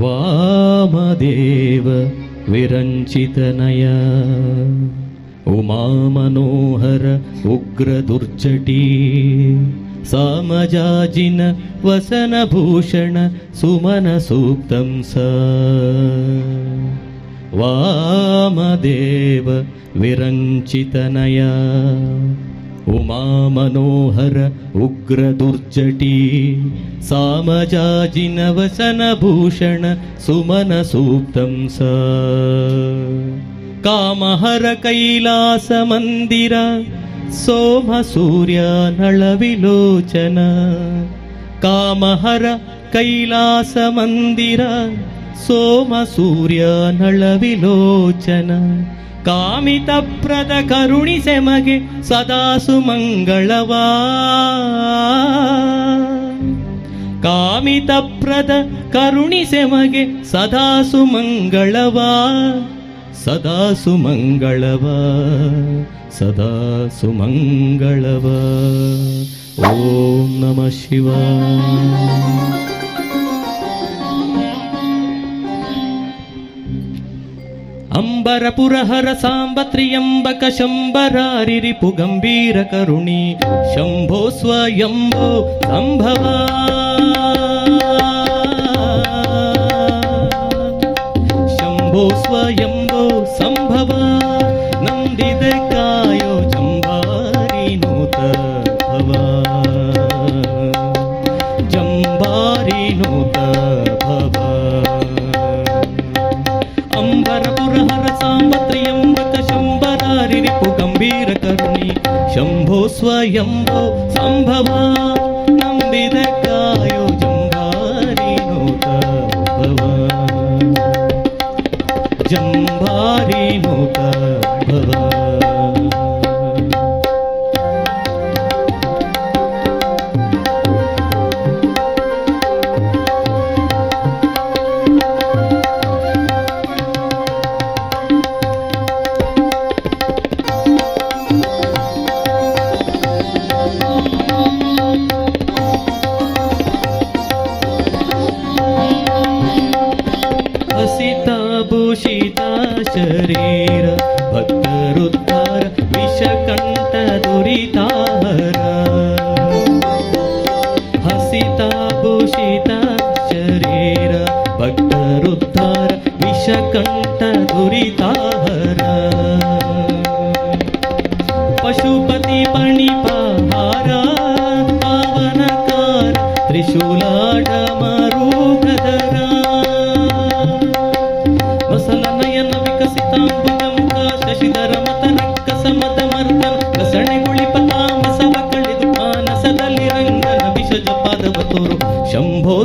वामदेव विरञ्चितनय उमामनोहर उग्रदुर्जटी सामजाजिन वसनभूषण सुमनसूक्तं सा वामदेव विरञ्चितनया उमामनोहर उग्रदुर्जटी सामजाजिनवसनभूषण सुमनसूक्तं सा कामहर कैलासमन्दिर सोमसूर्यानळविलोचन कामहर कैलासमन्दिर सोमसूर्यानळविलोचन ಕಾಮಿತಪ್ರದ ಕರುಣಿಸೆ ಮಗೆ ಸದಾ ಸುಮಂಗಳವಾ. ಕಾಮಿತಪ್ರದ ಕರುಣಿಸೆ ಮಗೆ ಸದಾ ಸುಮಂಗಳವಾ. ಸದಾ ಸುಮಂಗಳವ. ಸದಾ ಸುಮಂಗಳವ. ಓಂ ನಮ ಶಿವ అంబరపురహర సాంబ త్రియంబక శంబరారిరిపు గంభీర కరుణి శంభో స్వయంభో సంభవా. శంభో స్వయంభో సంభవా. ప్రళయంబు సంభవా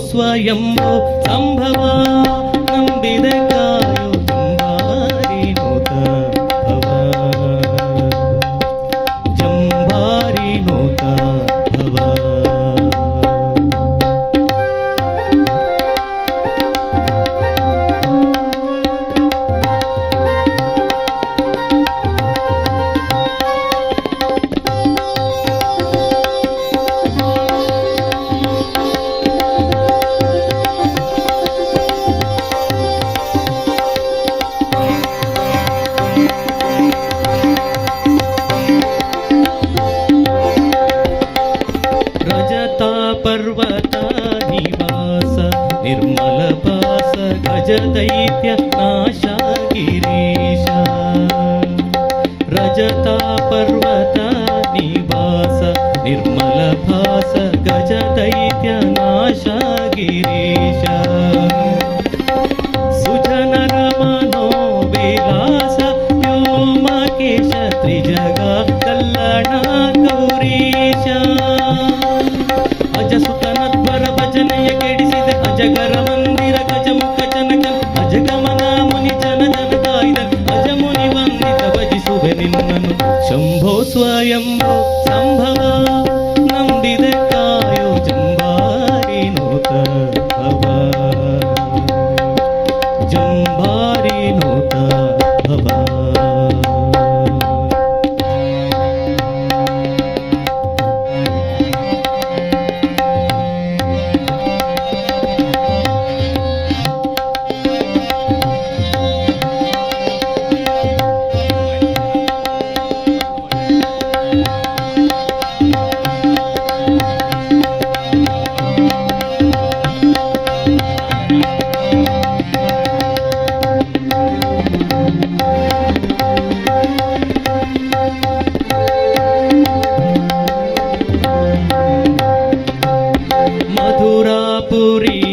स्वयम्भो सम्भवा जता पर puri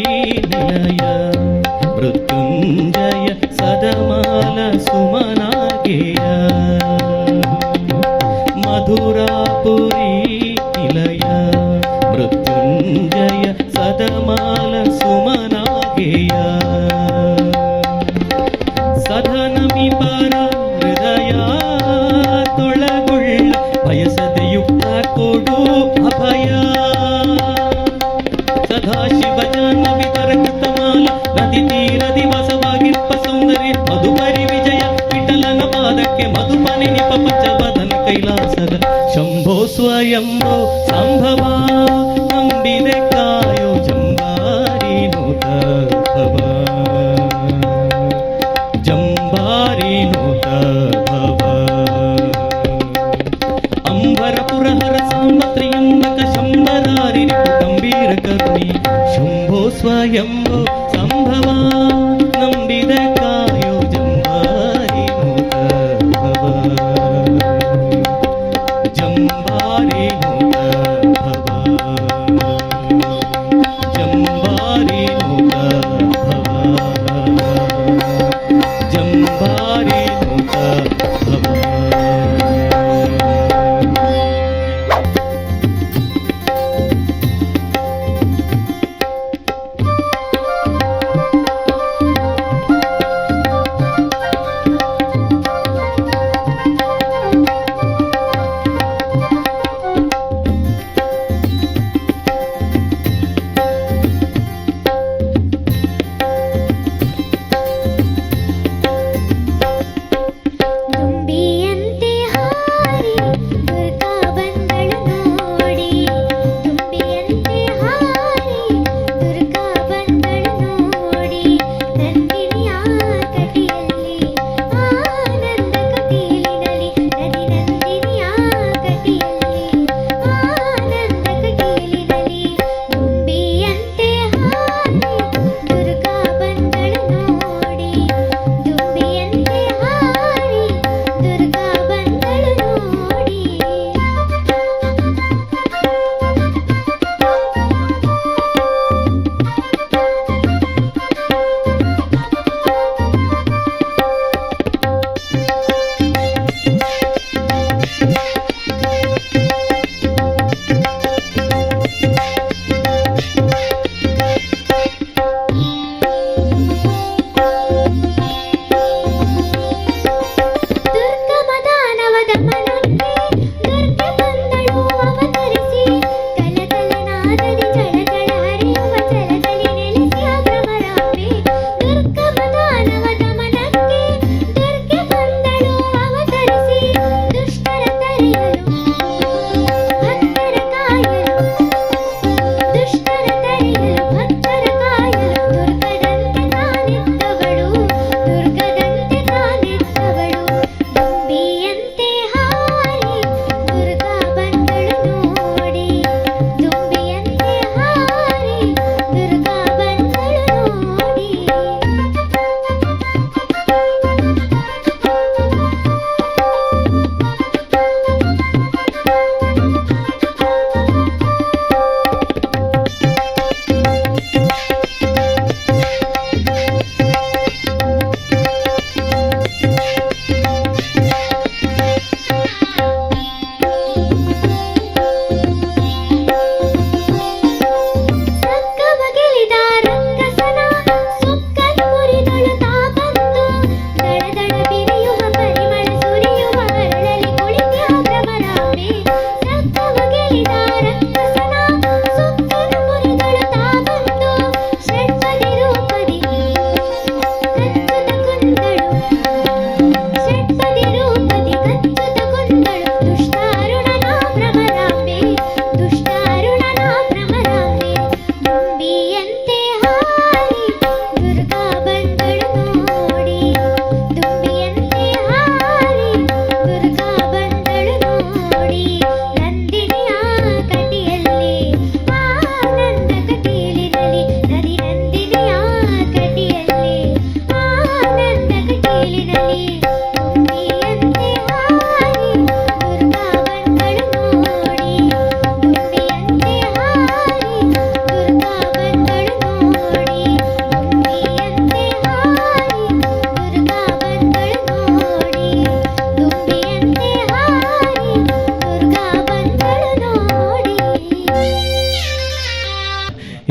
ಸ್ವಯಂಭೋ ಸಂಭವ ನಂಬಿದೆ ಕಾಯೋ ಜಂಬಾರಿ ನೋತ ಭವ ಜಂಬಾರಿ ನೋತ ಭವ ಅಂಬರಪುರ ಹರ ಸಂಬತ್ರಿಯಂಬಕ ಶಂಬರಾರಿ ಗಂಭೀರ ಕರುಣಿ ಶಂಭೋ ಸ್ವಯಂಭೋ ಸಂಭವ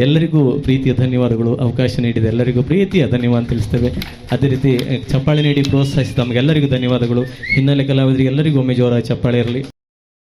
ಎಲ್ಲರಿಗೂ ಪ್ರೀತಿಯ ಧನ್ಯವಾದಗಳು, ಅವಕಾಶ ನೀಡಿದ ಎಲ್ಲರಿಗೂ ಪ್ರೀತಿಯ ಧನ್ಯವಾದ ತಿಳಿಸ್ತೇವೆ. ಅದೇ ರೀತಿ, ಚಪ್ಪಾಳೆ ನೀಡಿ ಪ್ರೋತ್ಸಾಹಿಸಿದ ನಮಗೆಲ್ಲರಿಗೂ ಧನ್ಯವಾದಗಳು. ಹಿನ್ನೆಲೆ ಕಲಾವಿದರಿಗೆ ಎಲ್ಲರಿಗೂ ಒಮ್ಮೆ ಜೋರಾಗಿ ಚಪ್ಪಾಳೆ ಇರಲಿ.